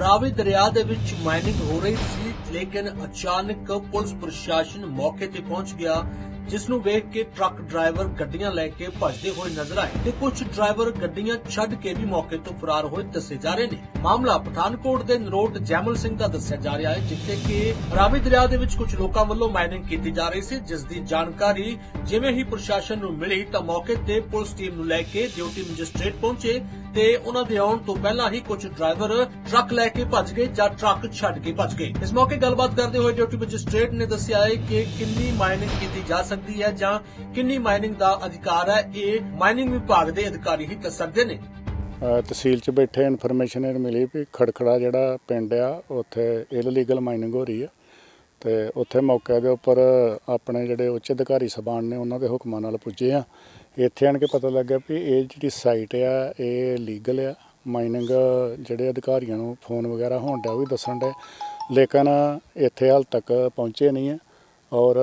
ਰਾਵੀ ਦਰਿਆ ਦੇ ਵਿੱਚ ਮਾਈਨਿੰਗ ਹੋ ਰਹੀ ਸੀ, ਲੇਕਿਨ ਅਚਾਨਕ ਪੁਲਿਸ ਪ੍ਰਸ਼ਾਸਨ ਮੌਕੇ ਤੇ ਪਹੁੰਚ ਗਿਆ ਜਿਸ ਨੂੰ ਵੇਖ ਕੇ ਟਰੱਕ ਡਰਾਈਵਰ ਗੱਡੀਆਂ ਲੈ ਕੇ ਭੱਜਦੇ ਹੋਏ ਨਜ਼ਰ ਆਏ ਤੇ ਕੁਝ ਡਰਾਈਵਰ ਗੱਡੀਆਂ ਛੱਡ ਕੇ ਵੀ ਮੌਕੇ ਤੋਂ ਫਰਾਰ ਹੋਏ ਦੱਸੇ ਜਾ ਰਹੇ ਨੇ। ਮਾਮਲਾ ਪਠਾਨਕੋਟ ਦੇ ਨਰੋਟ ਜੈਮਲ ਸਿੰਘ ਦਾ ਦੱਸਿਆ ਜਾ ਰਿਹਾ ਹੈ, ਜਿੱਥੇ ਕਿ ਰਾਵੀ ਦਰਿਆ ਦੇ ਵਿੱਚ ਕੁਝ ਲੋਕਾਂ ਵੱਲੋਂ ਮਾਈਨਿੰਗ ਕੀਤੀ ਜਾ ਰਹੀ ਸੀ, ਜਿਸ ਦੀ ਜਾਣਕਾਰੀ ਜਿਵੇਂ ਹੀ ਪ੍ਰਸ਼ਾਸਨ ਨੂੰ ਮਿਲੀ ਤਾਂ ਮੌਕੇ ਤੇ ਪੁਲਿਸ ਟੀਮ ਨੂੰ ਲੈ ਕੇ ਡਿਊਟੀ ਮੈਜਿਸਟ੍ਰੇਟ ਪਹੁੰਚੇ। ਤੇ ਉਹਨਾਂ ਦੇ ਆਉਣ ਤੋਂ ਪਹਿਲਾਂ ਹੀ ਕੁਝ ਡਰਾਈਵਰ ਟਰੱਕ ਲੈ ਕੇ ਭੱਜ ਗਏ ਜਾਂ ਟਰੱਕ ਛੱਡ ਕੇ ਭੱਜ ਗਏ। ਇਸ ਮੌਕੇ ਗੱਲਬਾਤ ਕਰਦੇ ਹੋਏ ਡਿਊਟੀ ਮੈਜਿਸਟ੍ਰੇਟ ਨੇ ਦੱਸਿਆ ਹੈ ਕਿ ਕਿੰਨੀ ਮਾਈਨਿੰਗ ਕੀਤੀ ਜਾ ਸਕਦੀ ਹੈ ਜਾਂ ਕਿੰਨੀ ਮਾਈਨਿੰਗ ਦਾ ਅਧਿਕਾਰ ਹੈ। ਇਹ ਮਾਈਨਿੰਗ ਵਿਭਾਗ ਦੇ ਅਧਿਕਾਰੀ ਹੀ ਦੱਸ ਸਕਦੇ ਨੇ। ਤਹਿਸੀਲ ਚ ਬੈਠੇ ਇਨਫੋਰਮੇਸ਼ਨ ਇਹ ਮਿਲੀ ਵੀ ਖੜਖੜਾ ਜਿਹੜਾ ਪਿੰਡ ਆ, ਉੱਥੇ ਇਲੀਗਲ ਮਾਈਨਿੰਗ ਹੋ ਰਹੀ ਆ। ਤੇ ਉੱਥੇ ਮੌਕੇ ਦੇ ਉੱਪਰ ਆਪਣੇ ਜਿਹੜੇ ਉੱਚ ਅਧਿਕਾਰੀ ਸਬਾਨ ਨੇ, ਉਹਨਾਂ ਦੇ ਹੁਕਮਾਂ ਨਾਲ ਪੁੱਜੇ ਆ। ਇੱਥੇ ਆਣ ਕੇ ਪਤਾ ਲੱਗਾ ਵੀ ਇਹ ਜਿਹੜੀ ਸਾਈਟ ਆ, ਇਹ ਲੀਗਲ ਆ। ਮਾਈਨਿੰਗ ਜਿਹੜੇ ਅਧਿਕਾਰੀਆਂ ਨੂੰ ਫੋਨ ਵਗੈਰਾ ਹੋਣ ਡਿਆ ਉਹ ਵੀ ਦੱਸਣ ਡੇ ਲੇਕਿਨ ਇੱਥੇ ਹਾਲ ਤੱਕ ਪਹੁੰਚੇ ਨਹੀਂ ਆ। ਔਰ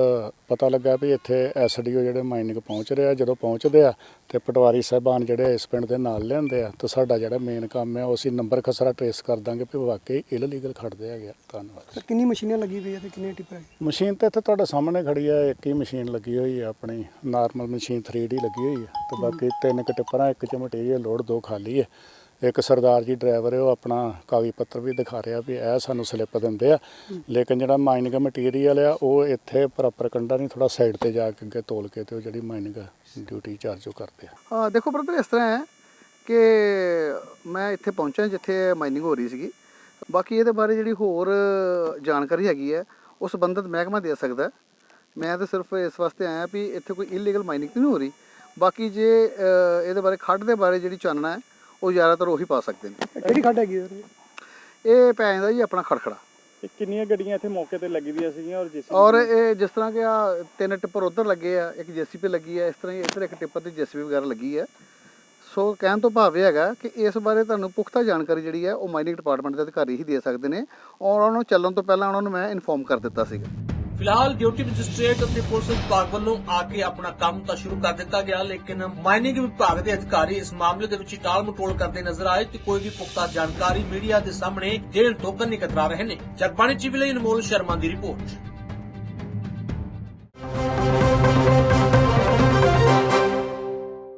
ਪਤਾ ਲੱਗਾ ਵੀ ਇੱਥੇ ਐਸਡੀਓ ਜਿਹੜੇ ਮਾਈਨਿੰਗ ਪਹੁੰਚ ਰਿਹਾ ਜਦੋਂ ਪਹੁੰਚਦੇ ਆ ਤੇ ਪਟਵਾਰੀ ਸਾਹਿਬਾਨ ਜਿਹੜੇ ਇਸ ਪਿੰਡ ਦੇ ਨਾਲ ਲਿਆਂਦੇ ਆ ਤੇ ਸਾਡਾ ਜਿਹੜਾ ਮੇਨ ਕੰਮ ਆ ਉਹ ਅਸੀਂ ਨੰਬਰ ਖਸਰਾ ਟ੍ਰੇਸ ਕਰ ਦਾਂਗੇ ਵੀ ਵਾਕਈ ਇਲੀਗਲ ਖੜਦੇ ਹੈਗੇ ਆ। ਧੰਨਵਾਦ। ਸਰ ਕਿੰਨੀ ਮਸ਼ੀਨਾਂ ਲੱਗੀ ਪਈ ਹੈ ਤੇ ਕਿੰਨੇ ਟਿੱਪਰ ਹੈ ਮਸ਼ੀਨ ਤੇ ਇੱਥੇ ਤੁਹਾਡੇ ਸਾਹਮਣੇ ਖੜੀ ਆ ਇੱਕ ਹੀ ਮਸ਼ੀਨ ਲੱਗੀ ਹੋਈ ਆ ਆਪਣੀ ਨਾਰਮਲ ਮਸ਼ੀਨ 3D ਲੱਗੀ ਹੋਈ ਆ ਤੇ ਬਾਕੀ ਤਿੰਨ ਕੁ ਟਿੱਪਰਾਂ ਇੱਕ ਚ ਮਟੀਰੀਅਲ ਲੋਡ ਦੋ ਖਾਲੀ ਆ। ਇੱਕ ਸਰਦਾਰ ਜੀ ਡਰਾਈਵਰ ਹੈ, ਉਹ ਆਪਣਾ ਕਾਗਜ਼ ਪੱਤਰ ਵੀ ਦਿਖਾ ਰਿਹਾ ਵੀ ਇਹ ਸਾਨੂੰ ਸਲਿੱਪ ਦਿੰਦੇ ਆ। ਲੇਕਿਨ ਜਿਹੜਾ ਮਾਈਨਿੰਗ ਮਟੀਰੀਅਲ ਆ, ਉਹ ਇੱਥੇ ਪ੍ਰੋਪਰ ਕੰਡਾ ਨਹੀਂ ਥੋੜਾ ਸਾਈਡ ਤੇ ਜਾ ਕੇ ਅੱਗੇ ਤੋਲ ਕੇ ਤੇ ਉਹ ਜਿਹੜੀ ਮਾਈਨਿੰਗ ਡਿਊਟੀ ਚਾਰਜ ਉਹ ਕਰਦੇ ਆ। ਆ ਦੇਖੋ ਬ੍ਰਦਰ ਇਸ ਤਰ੍ਹਾਂ ਹੈ ਕਿ ਮੈਂ ਇੱਥੇ ਪਹੁੰਚਿਆ ਜਿੱਥੇ ਮਾਈਨਿੰਗ ਹੋ ਰਹੀ ਸੀਗੀ। ਬਾਕੀ ਇਹਦੇ ਬਾਰੇ ਜਿਹੜੀ ਹੋਰ ਜਾਣਕਾਰੀ ਹੈਗੀ ਹੈ, ਉਹ ਸੰਬੰਧਿਤ ਮਹਿਕਮਾ ਦੇ ਸਕਦਾ ਮੈਂ ਤਾਂ ਸਿਰਫ ਇਸ ਵਾਸਤੇ ਆਇਆ ਵੀ ਇੱਥੇ ਕੋਈ ਇਲੀਗਲ ਮਾਈਨਿੰਗ ਤਾਂ ਨਹੀਂ ਹੋ ਰਹੀ। ਬਾਕੀ ਜੇ ਇਹਦੇ ਬਾਰੇ ਖੱਡ ਦੇ ਬਾਰੇ ਜਿਹੜੀ ਚਾਨਣਾ ਹੈ ਉਹ ਜ਼ਿਆਦਾਤਰ ਉਹੀ ਪਾ ਸਕਦੇ ਨੇ। ਕਿਹੜੀ ਖੱਡ ਹੈਗੀ ਸਰ? ਇਹ ਪੈ ਜਾਂਦਾ ਜੀ ਆਪਣਾ ਖੜਖੜਾ। ਇਹ ਕਿੰਨੀਆਂ ਗੱਡੀਆਂ ਇੱਥੇ ਮੌਕੇ ਤੇ ਲੱਗੀ ਦੀਆਂ ਸੀਗੀਆਂ ਔਰ ਜਿਸ ਔਰ ਇਹ ਜਿਸ ਤਰ੍ਹਾਂ ਕਿ ਆ ਤਿੰਨ ਟਿੱਪਰ ਉਧਰ ਲੱਗੇ ਆ ਇੱਕ ਜੀਸੀਪੀ ਲੱਗੀ ਆ ਇਸ ਤਰ੍ਹਾਂ ਹੀ ਇੱਧਰ ਇੱਕ ਟਿੱਪਰ ਤੇ ਜੀਸੀਪੀ ਵਗੈਰਾ ਲੱਗੀ ਆ। ਸੋ ਕਹਿਣ ਤੋਂ ਭਾਵ ਇਹ ਹੈਗਾ ਕਿ ਇਸ ਬਾਰੇ ਤੁਹਾਨੂੰ ਪੁਖਤਾ ਜਾਣਕਾਰੀ ਜਿਹੜੀ ਹੈ ਉਹ ਮਾਈਨਿੰਗ ਡਿਪਾਰਟਮੈਂਟ ਦੇ ਅਧਿਕਾਰੀ ਹੀ ਦੇ ਸਕਦੇ ਨੇ। ਔਰ ਉਹਨਾਂ ਨੂੰ ਚੱਲਣ ਤੋਂ ਪਹਿਲਾਂ ਉਹਨਾਂ ਨੂੰ ਮੈਂ ਇਨਫੋਰਮ ਕਰ ਦਿੱਤਾ ਸੀਗਾ। ਫਿਲਹਾਲ ਡਿਊਟੀ ਮੈਜਿਸਟ੍ਰੇਟ ਅਤੇ ਪੁਲਿਸ ਵਿਭਾਗ ਵੱਲੋਂ ਆ ਕੇ ਆਪਣਾ ਕੰਮ ਤਾਂ ਸ਼ੁਰੂ ਕਰ ਦਿੱਤਾ ਗਿਆ, ਲੇਕਿਨ ਮਾਈਨਿੰਗ ਵਿਭਾਗ ਦੇ ਅਧਿਕਾਰੀ ਇਸ ਮਾਮਲੇ ਦੇ ਵਿੱਚ ਟਾਲ ਮਟੋਲ ਕਰਦੇ ਨਜ਼ਰ ਆਏ ਤੇ ਕੋਈ ਵੀ ਪੁਖਤਾ ਜਾਣਕਾਰੀ ਮੀਡੀਆ ਦੇ ਸਾਹਮਣੇ ਦੇਣ ਤੋਂ ਕੰਨੀ ਕਤਰਾ ਰਹੇ ਨੇ। ਜਗਬਾਣੀ ਟੀਵੀ ਅਨਮੋਲ ਸ਼ਰਮਾ ਦੀ ਰਿਪੋਰਟ।